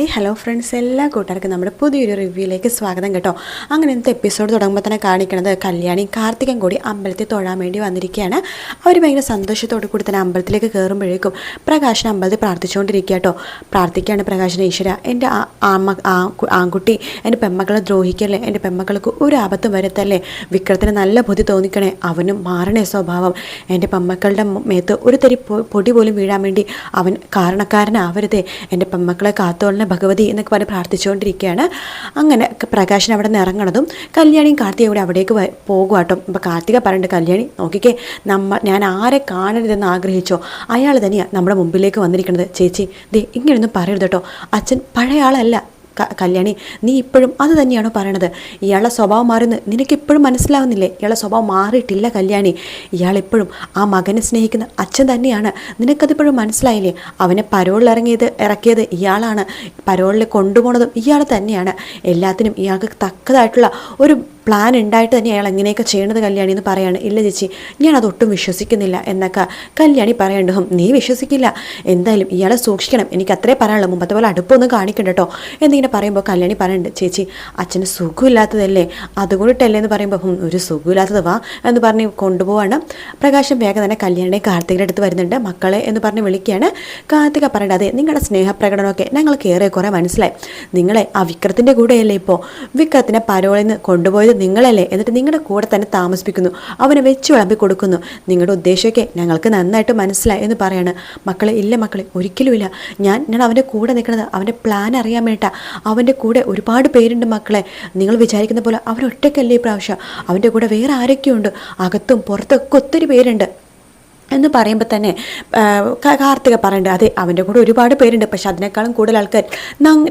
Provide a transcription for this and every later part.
Hi hello friends. എല്ലാ കൂട്ടുകാർക്കും നമ്മുടെ പുതിയൊരു റിവ്യൂയിലേക്ക് സ്വാഗതം കേട്ടോ. അങ്ങനെ ഇന്നത്തെ എപ്പിസോഡ് തുടങ്ങുമ്പോൾ തന്നെ കാണിക്കുന്നത് കല്യാണി കാർത്തികം കൂടി അമ്പലത്തിൽ തൊഴാൻ വേണ്ടി വന്നിരിക്കുകയാണ്. അവർ ഭയങ്കര സന്തോഷത്തോടു കൂടി തന്നെ അമ്പലത്തിലേക്ക് കയറുമ്പോഴേക്കും പ്രകാശൻ അമ്പലത്തിൽ പ്രാർത്ഥിച്ചുകൊണ്ടിരിക്കുക കേട്ടോ. പ്രാർത്ഥിക്കുകയാണ് പ്രകാശൻ ഈശ്വര എന്റെ ആൺകുട്ടി എന്റെ പെമ്മക്കളെ ദ്രോഹിക്കല്ലേ? എന്റെ പെമ്മക്കൾക്ക് ഒരു ആപത്തും വരത്തല്ലേ? വിക്രത്തിന് നല്ല ബുദ്ധി തോന്നിക്കണേ. അവനും മാറണേ സ്വഭാവം. എന്റെ പെമ്മക്കളുടെ മേത്ത് ഒരു തരി പൊടി പോലും വീഴാൻ വേണ്ടി അവൻ കാരണക്കാരനാവരുതേ. എന്റെ പെമ്മക്കളെ കാത്തോളനെ ഭഗവതി എന്നൊക്കെ പറഞ്ഞ് പ്രാർത്ഥിച്ചുകൊണ്ടിരിക്കുകയാണ്. അങ്ങനെ പ്രകാശൻ അവിടെ നിന്ന് ഇറങ്ങണതും കല്യാണിയും കാർത്തിക കൂടെ അവിടേക്ക് പോകുവാട്ടോ. അപ്പോൾ കാർത്തിക പറഞ്ഞിട്ട് കല്യാണി നോക്കിക്കേ നമ്മൾ ഞാൻ ആരെ കാണരുതെന്ന് ആഗ്രഹിച്ചോ? അയാൾ തന്നെയാണ് നമ്മുടെ മുമ്പിലേക്ക് വന്നിരിക്കുന്നത് ചേച്ചി ദേ ഇങ്ങനെയൊന്നും പറയരുത് കേട്ടോ. അച്ഛൻ പഴയ ആളല്ല. കല്യാണി നീ ഇപ്പോഴും അത് തന്നെയാണോ പറയണത്? ഇയാളുടെ സ്വഭാവം മാറുന്നു നിനക്ക് ഇപ്പോഴും മനസ്സിലാവുന്നില്ലേ? ഇയാളെ സ്വഭാവം മാറിയിട്ടില്ല കല്യാണി. ഇയാളിപ്പോഴും ആ മകനെ സ്നേഹിക്കുന്ന അച്ഛൻ തന്നെയാണ്. നിനക്കതിപ്പോഴും മനസ്സിലായില്ലേ? അവനെ പരോളിൽ ഇറങ്ങിയത് ഇറക്കിയത് ഇയാളാണ്. പരോളിൽ കൊണ്ടുപോണതും ഇയാൾ തന്നെയാണ്. എല്ലാത്തിനും ഇയാൾക്ക് തക്കതായിട്ടുള്ള ഒരു പ്ലാൻ ഉണ്ടായിട്ട് തന്നെ അയാൾ എങ്ങനെയൊക്കെ ചെയ്യണത് കല്യാണി എന്ന് പറയാണ്. ഇല്ല ചേച്ചി ഞാൻ അതൊട്ടും വിശ്വസിക്കുന്നില്ല. എന്നൊക്കെ കല്യാണി പറയണ്ട നീ വിശ്വസിക്കില്ല. എന്തായാലും ഇയാളെ സൂക്ഷിക്കണം. എനിക്ക് അത്രേ പറയാനുള്ളൂ. മുമ്പത്തെ പോലെ അടുപ്പൊന്നും കാണിക്കണ്ട കേട്ടോ എന്നിങ്ങനെ പറയുമ്പോൾ കല്യാണി പറയുന്നുണ്ട് ചേച്ചി അച്ഛന് സുഖമില്ലാത്തതല്ലേ? അതുകൊണ്ടിട്ടല്ലേ? എന്ന് പറയുമ്പോൾ ഒരു സുഖമില്ലാത്തത് വാ എന്ന് പറഞ്ഞ് കൊണ്ടുപോവാണ്. പ്രകാശം വേഗം തന്നെ കല്യാണിയെ കാർത്തികയുടെ അടുത്ത് വരുന്നുണ്ട്. മക്കളെ എന്ന് പറഞ്ഞ് വിളിക്കുകയാണ്. കാർത്തിക പറയണ്ട അതെ നിങ്ങളുടെ സ്നേഹപ്രകടനമൊക്കെ ഞങ്ങൾക്ക് ഏറെ കുറേ മനസ്സിലായി. നിങ്ങളെ ആ വിക്രത്തിന്റെ കൂടെയല്ലേ ഇപ്പോൾ വിക്രത്തിനെ പരോളിൽ നിന്ന് കൊണ്ടുപോയത് നിങ്ങളല്ലേ? എന്നിട്ട് നിങ്ങളുടെ കൂടെ തന്നെ താമസിപ്പിക്കുന്നു. അവനെ വെച്ച് വിളമ്പി കൊടുക്കുന്നു. നിങ്ങളുടെ ഉദ്ദേശമൊക്കെ ഞങ്ങൾക്ക് നന്നായിട്ട് മനസ്സിലായി എന്ന് പറയാണ്. മക്കളെ ഇല്ല മക്കളെ ഒരിക്കലുമില്ല ഞാൻ ഞാൻ അവന്റെ കൂടെ നിൽക്കുന്നത് അവന്റെ പ്ലാൻ അറിയാൻ വേണ്ട അവന്റെ കൂടെ ഒരുപാട് പേരുണ്ട് മക്കളെ. നിങ്ങൾ വിചാരിക്കുന്ന പോലെ അവൻ ഒറ്റയ്ക്കല്ലേ ഈ പ്രാവശ്യം. അവന്റെ കൂടെ വേറെ ആരൊക്കെയുണ്ട്? അകത്തും പുറത്തൊക്കെ ഒത്തിരി പേരുണ്ട്. എന്ന് പറയുമ്പോൾ തന്നെ കാർത്തിക പറയുന്നുണ്ട് അതെ അവന്റെ കൂടെ ഒരുപാട് പേരുണ്ട് പക്ഷെ അതിനേക്കാളും കൂടുതൽ ആൾക്കാർ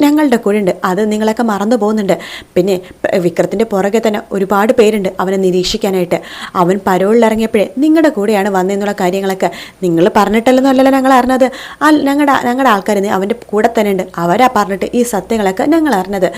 ഞങ്ങളുടെ കൂടെ ഉണ്ട്. അത് നിങ്ങളൊക്കെ മറന്നു പോകുന്നുണ്ട്. പിന്നെ വിക്രത്തിന്റെ പുറകെ തന്നെ ഒരുപാട് പേരുണ്ട് അവനെ നിരീക്ഷിക്കാനായിട്ട്. അവൻ പരോളിൽ ഇറങ്ങിയപ്പോഴേ നിങ്ങളുടെ കൂടെയാണ് വന്നതെന്നുള്ള കാര്യങ്ങളൊക്കെ നിങ്ങൾ പറഞ്ഞിട്ടല്ലെന്നോ അല്ലല്ലോ ഞങ്ങൾ അറിഞ്ഞത്. ഞങ്ങളുടെ ഞങ്ങളുടെ ആൾക്കാർ അവന്റെ കൂടെ തന്നെ ഉണ്ട്. അവരാ പറഞ്ഞിട്ട് ഈ സത്യങ്ങളൊക്കെ ഞങ്ങൾ അറിഞ്ഞത്.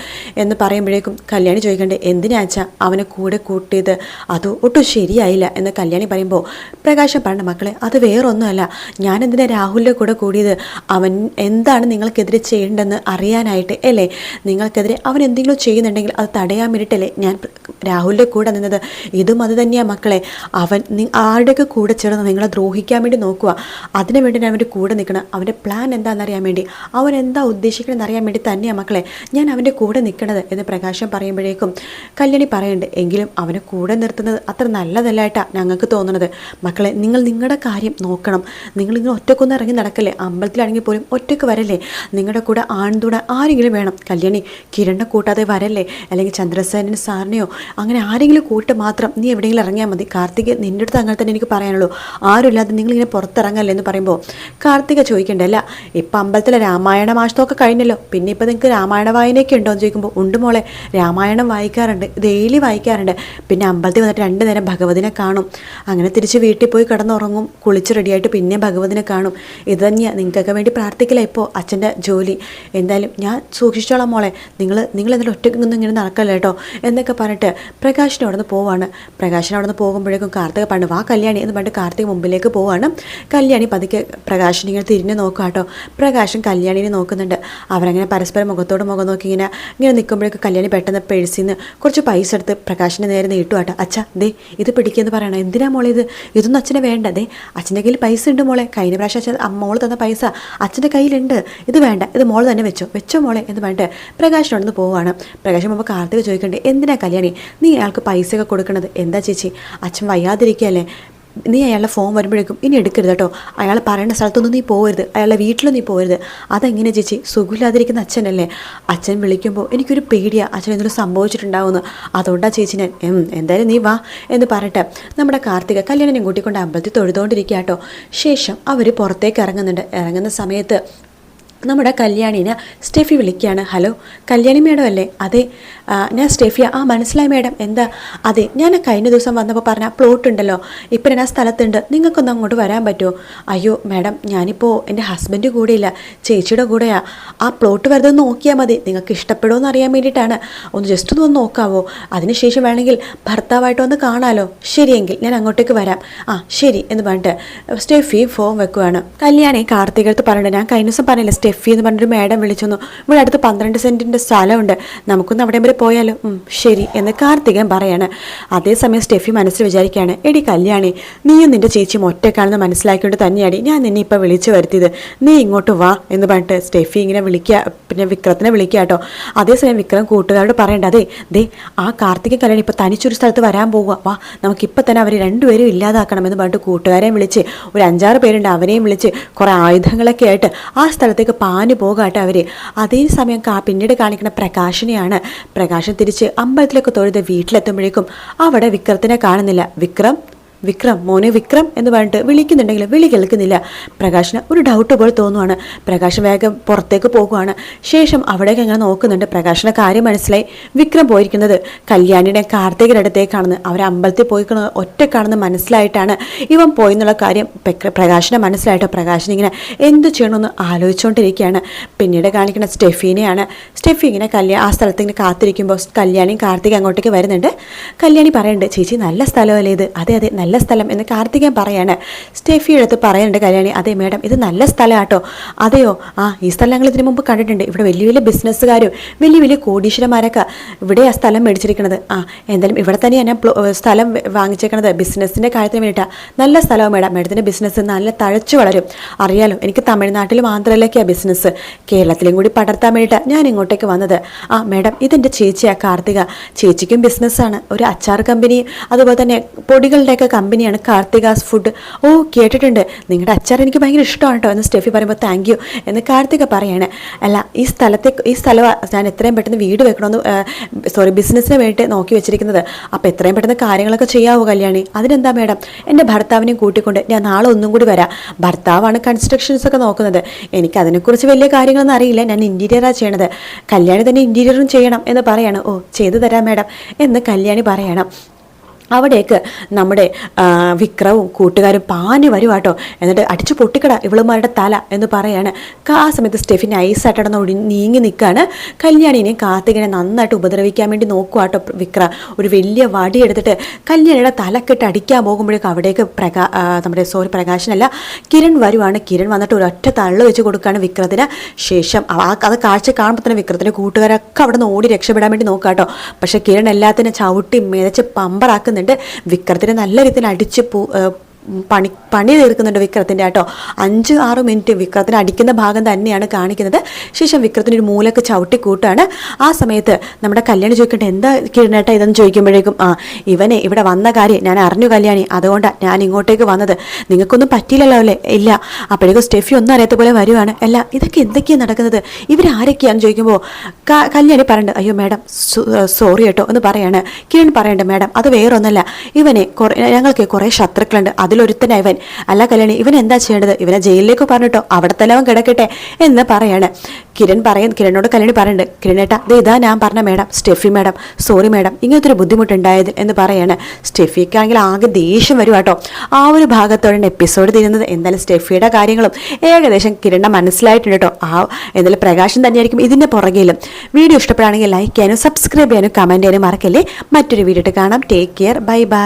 എന്ന് പറയുമ്പോഴേക്കും കല്യാണി ചോദിക്കണ്ടേ എന്തിനാച്ചാ അവനെ കൂടെ കൂട്ടിയത്? അത് ഒട്ടും ശരിയായില്ല. എന്ന് കല്യാണി പറയുമ്പോൾ പ്രകാശം പറഞ്ഞ മക്കളെ അത് വേറൊന്നുമല്ല. ഞാൻ എന്തിനാ രാഹുലിന്റെ കൂടെ കൂടിയത്? അവൻ എന്താണ് നിങ്ങൾക്കെതിരെ ചെയ്യേണ്ടതെന്ന് അറിയാനായിട്ട് അല്ലേ? നിങ്ങൾക്കെതിരെ അവൻ എന്തെങ്കിലും ചെയ്യുന്നുണ്ടെങ്കിൽ അത് തടയാൻ വേണ്ടിയിട്ടല്ലേ ഞാൻ രാഹുലിന്റെ കൂടെ നിന്നത്? ഇതും അത് തന്നെയാണ് മക്കളെ. അവൻ ആരുടെയൊക്കെ കൂടെ ചേർന്ന് നിങ്ങളെ ദ്രോഹിക്കാൻ വേണ്ടി നോക്കുക. അതിനു വേണ്ടി ഞാൻ അവന്റെ കൂടെ നിൽക്കണം അവന്റെ പ്ലാൻ എന്താണെന്ന് അറിയാൻ വേണ്ടി. അവൻ എന്താ ഉദ്ദേശിക്കണമെന്ന് അറിയാൻ വേണ്ടി തന്നെയാണ് മക്കളെ. ഞാൻ അവന്റെ കൂടെ നിൽക്കണത് എന്ന് പ്രകാശം പറയുമ്പോഴേക്കും കല്യാണി പറയുന്നുണ്ട്. എങ്കിലും അവനെ കൂടെ നിർത്തുന്നത് അത്ര നല്ലതല്ലായിട്ടാണ് ഞങ്ങൾക്ക് തോന്നുന്നത് മക്കളെ നിങ്ങൾ നിങ്ങളുടെ കാര്യം നോക്കണം. നിങ്ങളിങ്ങനെ ഒറ്റക്കൊന്നും ഇറങ്ങി നടക്കല്ലേ? അമ്പലത്തിലാണെങ്കിൽ പോലും ഒറ്റയ്ക്ക് വരല്ലേ? നിങ്ങളുടെ കൂടെ ആൺതുണ ആരെങ്കിലും വേണം. കല്യാണി കിരണ്ണ കൂട്ടാതെ വരല്ലേ? അല്ലെങ്കിൽ ചന്ദ്രസേനൻ സാറിനെയോ? അങ്ങനെ ആരെങ്കിലും കൂട്ട് മാത്രം നീ എവിടെയെങ്കിലും ഇറങ്ങിയാൽ മതി. കാർത്തിക് നിന്റെ അടുത്ത് അങ്ങനെ തന്നെ എനിക്ക് പറയാനുള്ളൂ. ആരുമില്ലാതെ നിങ്ങളിങ്ങനെ പുറത്തിറങ്ങല്ലേ എന്ന് പറയുമ്പോൾ കാർത്തിക ചോദിക്കണ്ടല്ല ഇപ്പം അമ്പലത്തിലെ രാമായണ മാസത്തൊക്കെ കഴിഞ്ഞല്ലോ. പിന്നെ ഇപ്പം നിങ്ങൾക്ക് രാമായണ വായനയൊക്കെ ഉണ്ടോ എന്ന് ചോദിക്കുമ്പോൾ ഉണ്ട് മോളെ. രാമായണം വായിക്കാറുണ്ട്. ഡെയിലി വായിക്കാറുണ്ട്. പിന്നെ അമ്പലത്തിൽ വന്നിട്ട് രണ്ട് നേരം ഭഗവതിനെ കാണും. അങ്ങനെ തിരിച്ച് വീട്ടിൽ പോയി കിടന്നുറങ്ങും. കുളിച്ച് റെഡിയായിട്ട് പിന്നെ ഭഗവതിനെ കാണും. ഇത് തന്നെയാണ് നിങ്ങൾക്കൊക്കെ വേണ്ടി പ്രാർത്ഥിക്കില്ല ഇപ്പോൾ അച്ഛന്റെ ജോലി. എന്തായാലും ഞാൻ സൂക്ഷിച്ചോളാം മോളെ. നിങ്ങൾ നിങ്ങൾ എന്നിട്ട് ഒറ്റയ്ക്കൊന്നും ഇങ്ങനെ നടക്കല്ല കേട്ടോ എന്നൊക്കെ പറഞ്ഞിട്ട് പ്രകാശിനെ അവിടെ നിന്ന് പോവാണ്. പ്രകാശിനെ അവിടെ നിന്ന് പോകുമ്പോഴേക്കും കാർത്തിക പണ്ട് വാ കല്യാണി എന്ന് പറഞ്ഞിട്ട് കാർത്തിക മുമ്പിലേക്ക് പോവാണ്. കല്യാണി പതുക്കെ പ്രകാശിനെ ഇങ്ങനെ തിരിഞ്ഞ് നോക്കുക കേട്ടോ പ്രകാശൻ കല്യാണിനെ നോക്കുന്നുണ്ട്. അവരങ്ങനെ പരസ്പരം മുഖത്തോട് മുഖം നോക്കി ഇങ്ങനെ ഇങ്ങനെ നിൽക്കുമ്പോഴേക്കും കല്യാണി പെട്ടെന്ന് പേഴ്സിൽ നിന്ന് കുറച്ച് പൈസ എടുത്ത് പ്രകാശിനെ നേരെ നീട്ടു കേട്ടോ അച്ഛാ ദേ ഇത് പിടിക്കുമെന്ന് പറയണം. എന്തിനാ മോളെ ഇത്? ഇതൊന്നും അച്ഛനെ വേണ്ട. ദേ അച്ഛന്റെ കയ്യിൽ പൈസ ഉണ്ട് മോളെ. കഴിഞ്ഞ പ്രാവശ്യം അച്ഛൻ മോൾ തന്ന പൈസ അച്ഛന്റെ കയ്യിലുണ്ട്. ഇത് വേണ്ട. ഇത് മോൾ തന്നെ വെച്ചോ. വെച്ചോ മോളെ എന്ന് പറഞ്ഞിട്ട് പ്രകാശനോട് നിന്ന് പോവാണ്. പ്രകാശം മുമ്പ് കാർത്തിക ചോദിക്കണ്ടേ എന്തിനാ കല്യാണി? നീ അയാൾക്ക് പൈസയൊക്കെ കൊടുക്കുന്നത് എന്താ ചേച്ചി? അച്ഛൻ വയ്യാതിരിക്കുകയല്ലേ? നീ അയാളുടെ ഫോൺ വരുമ്പോഴേക്കും ഇനി എടുക്കരുത് കേട്ടോ. അയാൾ പറയേണ്ട സ്ഥലത്തൊന്നും നീ പോകരുത് അയാളുടെ വീട്ടിലും നീ പോകരുത് അതെങ്ങനെ ചേച്ചി? സുഖമില്ലാതിരിക്കുന്ന അച്ഛനല്ലേ? അച്ഛൻ വിളിക്കുമ്പോൾ എനിക്കൊരു പേടിയാണ് അച്ഛൻ എന്തെങ്കിലും സംഭവിച്ചിട്ടുണ്ടാവുമെന്ന്. അതുകൊണ്ടാണ് ചേച്ചി ഞാൻ "ഉം, എന്തായാലും നീ വാ എന്ന് പറയട്ടെ. നമ്മുടെ കാർത്തിക കല്യാണം കൂട്ടിക്കൊണ്ട് അമ്പലത്തിൽ തൊഴുതുകൊണ്ടിരിക്കുക കേട്ടോ. ശേഷം അവർ പുറത്തേക്ക് ഇറങ്ങുന്നുണ്ട്. ഇറങ്ങുന്ന സമയത്ത് നമ്മുടെ കല്യാണിനെ സ്റ്റെഫി വിളിക്കുകയാണ്. ഹലോ കല്യാണി മേഡം അല്ലേ? അതെ ഞാൻ സ്റ്റെഫിയ. ആ മനസ്സിലായി മേഡം. എന്താ? അതെ ഞാൻ കഴിഞ്ഞ ദിവസം വന്നപ്പോൾ പറഞ്ഞ പ്ലോട്ട് ഉണ്ടല്ലോ. ഇപ്പം ഞാൻ സ്ഥലത്തുണ്ട്. നിങ്ങൾക്കൊന്ന് അങ്ങോട്ട് വരാൻ പറ്റുമോ? അയ്യോ മേഡം ഞാനിപ്പോൾ എന്റെ ഹസ്ബൻഡ് കൂടെയില്ല. ചേച്ചിയുടെ കൂടെയാ. ആ പ്ലോട്ട് വെറുതെ ഒന്ന് നോക്കിയാൽ മതി. നിങ്ങൾക്ക് ഇഷ്ടപ്പെടുമോ എന്ന് അറിയാൻ വേണ്ടിയിട്ടാണ്. ഒന്ന് ജസ്റ്റ് ഒന്ന് നോക്കാവോ? അതിനുശേഷം വേണമെങ്കിൽ ഭർത്താവായിട്ട് ഒന്ന് കാണാലോ. ശരിയെങ്കിൽ ഞാൻ അങ്ങോട്ടേക്ക് വരാം. ആ ശരി എന്ന് പറഞ്ഞിട്ട് സ്റ്റെഫി ഫോം വെക്കുവാണ്. കല്യാണി കാർത്തികടുത്ത് പറഞ്ഞിട്ട് ഞാൻ കഴിഞ്ഞ ദിവസം പറഞ്ഞില്ല സ്റ്റെഫി സ്റ്റെഫി എന്ന് പറഞ്ഞൊരു മേഡം വിളിച്ചു വന്നു ഇവിടെ അടുത്ത് പന്ത്രണ്ട് സെന്റിന്റെ സ്ഥലമുണ്ട്. നമുക്കൊന്ന് അവിടെ വരെ പോയാലോ? ശരി എന്ന് കാർത്തികൻ പറയാണ്. അതേസമയം സ്റ്റെഫി മനസ്സിൽ വിചാരിക്കുകയാണ് എടി കല്യാണി നീയും നിന്റെ ചേച്ചിയും ഒറ്റക്കാണെന്ന് മനസ്സിലാക്കിയോണ്ട് തന്നെയാണ് ഞാൻ നിന്നെ ഇപ്പോൾ വിളിച്ചു വരുത്തിയത്. നീ ഇങ്ങോട്ട് വാ എന്ന് പറഞ്ഞിട്ട് സ്റ്റെഫി ഇങ്ങനെ വിളിക്കുക പിന്നെ വിക്രത്തിനെ വിളിക്കുക കേട്ടോ അതേസമയം വിക്രം കൂട്ടുകാരോട് പറയണ്ട അതെ ദേ ആ കാർത്തിക കല്യാണി ഇപ്പോൾ തനിച്ചൊരു സ്ഥലത്ത് വരാൻ പോവുക വാ നമുക്കിപ്പോൾ തന്നെ അവരെ രണ്ടുപേരും ഇല്ലാതാക്കണം എന്ന് പറഞ്ഞിട്ട് കൂട്ടുകാരെയും വിളിച്ച് ഒരു അഞ്ചാറ് പേരുണ്ട് അവരെയും വിളിച്ച് കുറേ ആയുധങ്ങളൊക്കെ ആയിട്ട് ആ സ്ഥലത്തേക്ക് പാഞ്ഞു പോകാട്ടെ അവർ അതേ സമയം കാ പിന്നീട് കാണിക്കുന്ന പ്രകാശനെയാണ് പ്രകാശൻ തിരിച്ച് അമ്പലത്തിലൊക്കെ തൊഴുത് വീട്ടിലെത്തുമ്പോഴേക്കും അവിടെ വിക്രത്തിനെ കാണുന്നില്ല. വിക്രം വിക്രം മോനെ വിക്രം എന്ന് പറഞ്ഞിട്ട് വിളിക്കുന്നുണ്ടെങ്കിലും വിളി കേൾക്കുന്നില്ല. പ്രകാശിന് ഒരു ഡൗട്ട് പോലെ തോന്നുവാണ്. പ്രകാശ് വേഗം പുറത്തേക്ക് പോകുവാണ്. ശേഷം അവിടേക്ക് ഇങ്ങനെ നോക്കുന്നുണ്ട് പ്രകാശിന് കാര്യം മനസ്സിലായി. വിക്രം പോയിരിക്കുന്നത് കല്യാണിയുടെ കാർത്തികയുടെ അടുത്തേക്കാണെന്ന്. അവർ അമ്പലത്തിൽ പോയിക്കുന്നത് ഒറ്റക്കാണെന്ന് മനസ്സിലായിട്ടാണ് ഇവൻ പോയെന്നുള്ള കാര്യം പ്രകാശിനെ മനസ്സിലായിട്ട്? പ്രകാശിന് ഇങ്ങനെ എന്ത് ചെയ്യണമെന്ന് ആലോചിച്ചുകൊണ്ടിരിക്കുകയാണ്. പിന്നീട് കാണിക്കുന്ന സ്റ്റെഫീനെയാണ്. സ്റ്റെഫി ഇങ്ങനെ കല്യാ ആ സ്ഥലത്ത് ഇങ്ങനെ കാത്തിരിക്കുമ്പോൾ കല്യാണിയും കാർത്തിക അങ്ങോട്ടേക്ക് വരുന്നുണ്ട്. കല്യാണി പറയുന്നുണ്ട് ചേച്ചി നല്ല സ്ഥലമല്ലേ ഇത്? അതെ അതെ നല്ല സ്ഥലം എന്ന് കാർത്തികൻ പറയാണ്. സ്റ്റെഫിയുടെ അടുത്ത് പറയുന്നുണ്ട് കല്യാണി അതെ മേഡം ഇത് നല്ല സ്ഥലമാട്ടോ. അതെയോ? ആ ഈ സ്ഥലം ഞങ്ങൾ ഇതിനു മുമ്പ് കണ്ടിട്ടുണ്ട്. ഇവിടെ വലിയ വലിയ ബിസിനസ്സുകാരും വലിയ വലിയ കോടീശ്വരന്മാരൊക്കെ ഇവിടെ ആ സ്ഥലം മേടിച്ചിരിക്കുന്നത് ആ എന്തായാലും ഇവിടെ തന്നെയാണ് ഞാൻ സ്ഥലം വാങ്ങിച്ചേക്കണത്. ബിസിനസ്സിന്റെ കാര്യത്തിന് വേണ്ടിയിട്ടാണ് നല്ല സ്ഥലവും മേഡം. മേഡത്തിന്റെ ബിസിനസ് നല്ല തഴച്ചു വളരും. അറിയാലോ എനിക്ക് തമിഴ്നാട്ടിൽ ആന്ധ്രയിലൊക്കെയാണ് ബിസിനസ് കേരളത്തിലും കൂടി പടർത്താൻ വേണ്ടിയിട്ടാണ് ഞാൻ ഇങ്ങോട്ടേക്ക് വന്നത്. ആ മേഡം ഇതെന്റെ ചേച്ചിയാണ് കാർത്തിക. ചേച്ചിക്കും ബിസിനസ്സാണ്. ഒരു അച്ചാർ കമ്പനി അതുപോലെ തന്നെ പൊടികളുടെയൊക്കെ കമ്പനിയാണ് കാർത്തികാസ് ഫുഡ്. ഓ കേട്ടിട്ടുണ്ട്. നിങ്ങളുടെ അച്ചാർ എനിക്ക് ഭയങ്കര ഇഷ്ടമാണ് കേട്ടോ എന്ന് സ്റ്റെഫി പറയുമ്പോൾ താങ്ക് യു എന്ന് കാർത്തിക പറയാണ്. അല്ല ഈ സ്ഥലത്തെ ഈ സ്ഥലം ഞാൻ എത്രയും പെട്ടെന്ന് വീട് വെക്കണമെന്ന് സോറി ബിസിനസ്സിന് വേണ്ടി നോക്കി വെച്ചിരിക്കുന്നത്. അപ്പോൾ എത്രയും പെട്ടെന്ന് കാര്യങ്ങളൊക്കെ ചെയ്യാവോ കല്യാണി. അതിനെന്താ മേഡം എന്റെ ഭർത്താവിനെയും കൂട്ടിക്കൊണ്ട് ഞാൻ നാളെ ഒന്നും കൂടി വരാം. ഭർത്താവാണ് കൺസ്ട്രക്ഷൻസ് ഒക്കെ നോക്കുന്നത്. എനിക്ക് അതിനെക്കുറിച്ച് വലിയ കാര്യങ്ങളൊന്നും അറിയില്ല. ഞാൻ ഇന്റീരിയറാണ് ചെയ്യണത്. കല്യാണി തന്നെ ഇന്റീരിയറും ചെയ്യണം എന്ന് പറയാണ്. ഓ ചെയ്തു തരാം മേഡം എന്ന് കല്യാണി പറയണം. അവിടേക്ക് നമ്മുടെ വിക്രവും കൂട്ടുകാരും പാഞ്ഞു വരുവാട്ടോ എന്നിട്ട് അടിച്ചു പൊട്ടിക്കട ഇവളുമാരുടെ തല എന്ന് പറയാണ്. ആ സമയത്ത് സ്റ്റെഫി നൈസായിട്ടടന്ന് ഒടി നീങ്ങി നിൽക്കുകയാണ് കല്യാണിനെയും കാർത്തികനെ നന്നായിട്ട് ഉപദ്രവിക്കാൻ വേണ്ടി നോക്കുവാട്ടോ വിക്ര. ഒരു വലിയ വടി എടുത്തിട്ട് കല്യാണിയുടെ തലക്കെട്ട് അടിക്കാൻ പോകുമ്പോഴേക്കും അവിടേക്ക് പ്രകാ നമ്മുടെ സോറി പ്രകാശനല്ല കിരൺ വരുവാണ്. കിരൺ വന്നിട്ട് ഒരൊറ്റ തള്ളു വെച്ച് കൊടുക്കുകയാണ് വിക്രത്തിന് ശേഷം. ആ അത് കാഴ്ച കാണുമ്പോൾ തന്നെ വിക്രത്തിന്റെ കൂട്ടുകാരൊക്കെ അവിടെ നിന്ന് ഓടി രക്ഷപ്പെടാൻ വേണ്ടി നോക്കാട്ടോ. പക്ഷേ കിരൺ എല്ലാത്തിനും ചവിട്ടി മിതച്ച് പമ്പറാക്കുന്നുണ്ട്. വിക്രത്തിനെ നല്ല രീതിയിൽ അടിച്ച് പൂ പണി പണി തീർക്കുന്നുണ്ട് വിക്രത്തിന്റെ കേട്ടോ. അഞ്ച് ആറ് മിനിറ്റ് വിക്രത്തിന് അടിക്കുന്ന ഭാഗം തന്നെയാണ് കാണിക്കുന്നത്. ശേഷം വിക്രത്തിന് ഒരു മൂലക്ക് ചവിട്ടി കൂട്ടാണ്. ആ സമയത്ത് നമ്മുടെ കല്യാണി ചോദിക്കട്ടെ എന്താ കിരണേട്ട ഇതെന്ന് ചോദിക്കുമ്പോഴേക്കും ആ ഇവനെ ഇവിടെ വന്ന കാര്യം ഞാൻ അറിഞ്ഞു കല്യാണി അതുകൊണ്ടാണ് ഞാൻ ഇങ്ങോട്ടേക്ക് വന്നത്. നിങ്ങൾക്കൊന്നും പറ്റിയില്ലല്ലോ അല്ലേ? ഇല്ല. അപ്പോഴേക്കും സ്റ്റെഫി ഒന്നും അറിയാത്ത പോലെ വരുവാണ്. അല്ല ഇതൊക്കെ എന്തൊക്കെയാണ് നടക്കുന്നത്? ഇവരാരൊക്കെയാണെന്ന് ചോദിക്കുമ്പോൾ കല്യാണി പറയണ്ട അയ്യോ മാഡം സോറി കേട്ടോ എന്ന് പറയാണ്. കിരൺ പറയണ്ട മാഡം അത് വേറൊന്നല്ല. ഇവനെ കുറേ ഞങ്ങൾക്ക് കുറേ ശത്രുക്കളുണ്ട്. അതിലൊരുത്തനാ ഇവൻ അല്ല കല്യാണി ഇവൻ എന്താ ചെയ്യേണ്ടത്? ഇവനെ ജയിലിലേക്ക് പറഞ്ഞിട്ടോ? അവിടെ തന്നെ അവൻ കിടക്കട്ടെ എന്ന് പറയാണ്. കിരൺ പറയും കിരണിനോട് കല്യാണി പറയുന്നുണ്ട്. കിരണേട്ടാ ദേ ഇതാ ഞാൻ പറഞ്ഞ madam Steffi madam. Sorry madam ഇങ്ങനത്തെ ഒരു ബുദ്ധിമുട്ടുണ്ടായത് എന്ന് പറയാണ്. സ്റ്റെഫിക്കാണെങ്കിൽ ആകെ ദേഷ്യം വരും കേട്ടോ. ആ ഒരു ഭാഗത്തോടെ എപ്പിസോഡ് തീരുന്നത്. എന്തായാലും സ്റ്റെഫിയുടെ കാര്യങ്ങളും ഏകദേശം കിരണ്ണ മനസ്സിലായിട്ടുണ്ട് കേട്ടോ. ആ എന്തായാലും പ്രകാശം തന്നെയായിരിക്കും ഇതിന്റെ പുറകിലും. വീഡിയോ ഇഷ്ടപ്പെടുകയാണെങ്കിൽ ലൈക്ക് ചെയ്യാനും സബ്സ്ക്രൈബ് ചെയ്യാനും കമന്റ് ചെയ്യാനും മറക്കല്ലേ? മറ്റൊരു വീഡിയോ കാണാം. Take care bye bye